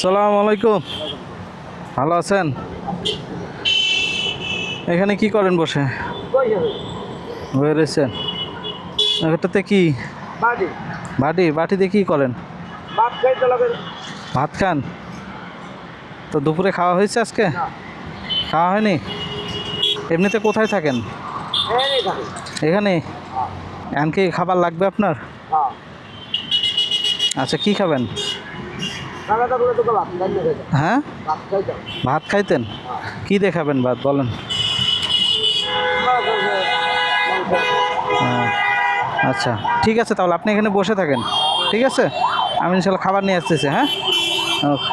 সালাম আলাইকুম। ভালো আছেন? এখানে কি করেন বসে? বয়ে রয়েছেন। এটাতে কি? বাটি। বাটি? দিয়ে কি করেন? ভাত খাইতে লাগে। ভাত খান? তো দুপুরে খাওয়া হয়েছে আজকে? খাওয়া হয়নি? এমনিতে কোথায় থাকেন? এখানে? এমনকি খাবার লাগবে আপনার? হ্যাঁ। আচ্ছা কি খাবেন? হ্যাঁ? ভাত খাইতে ভাত খাইতেন কি দেখাবেন খাবেন ভাত বলেন। হ্যাঁ, আচ্ছা ঠিক আছে তাহলে আপনি এখানে বসে থাকেন। ঠিক আছে? আমি ইনশাল্লাহ খাবার নিয়ে আসতেছি হ্যাঁ? ওকে।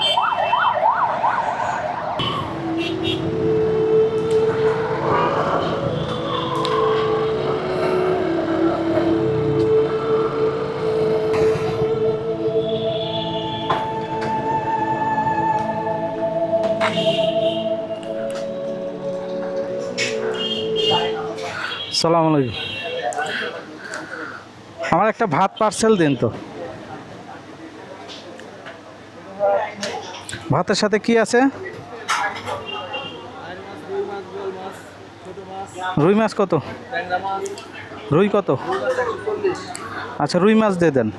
সালাম আলাইকুম। আমার একটা ভাত পার্সেল দিন তো। ভাতের সাথে কি আছে? রুই মাছ কত? রুই কত? আচ্ছা রুই মাছ দিয়ে দেন।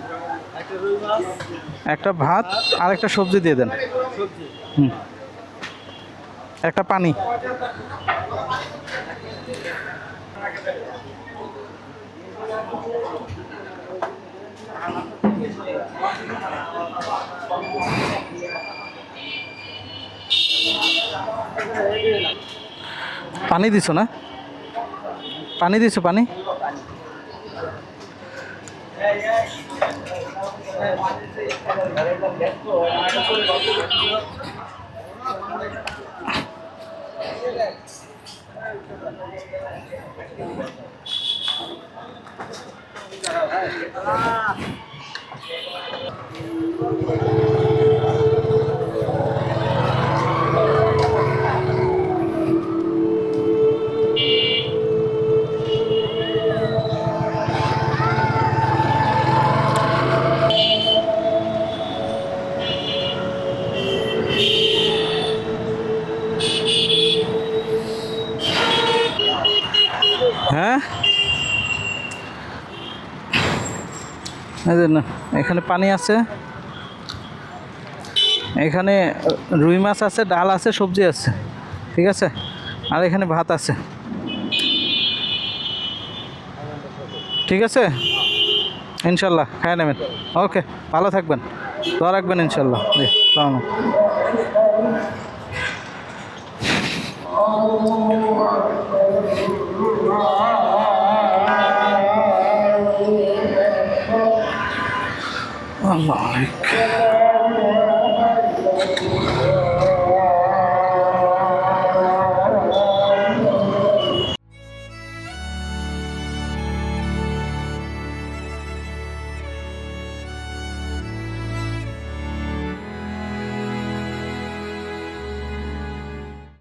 একটা ভাত আর একটা সবজি দিয়ে দেন। হুম। একটা পানি। পানি দিছো না? পানি দিছো পানি? 力を合。হ্যাঁ? এখানে পানি আছে। এখানে রুই মাছ আছে, ডাল আছে, সবজি আছে, ঠিক আছে? আর এখানে ভাত আছে। ঠিক আছে? ইনশাল্লাহ খায় নেবেন। ওকে, ভালো থাকবেন। দোয়া রাখবেন ইনশাল্লাহ। জি, সালাম i like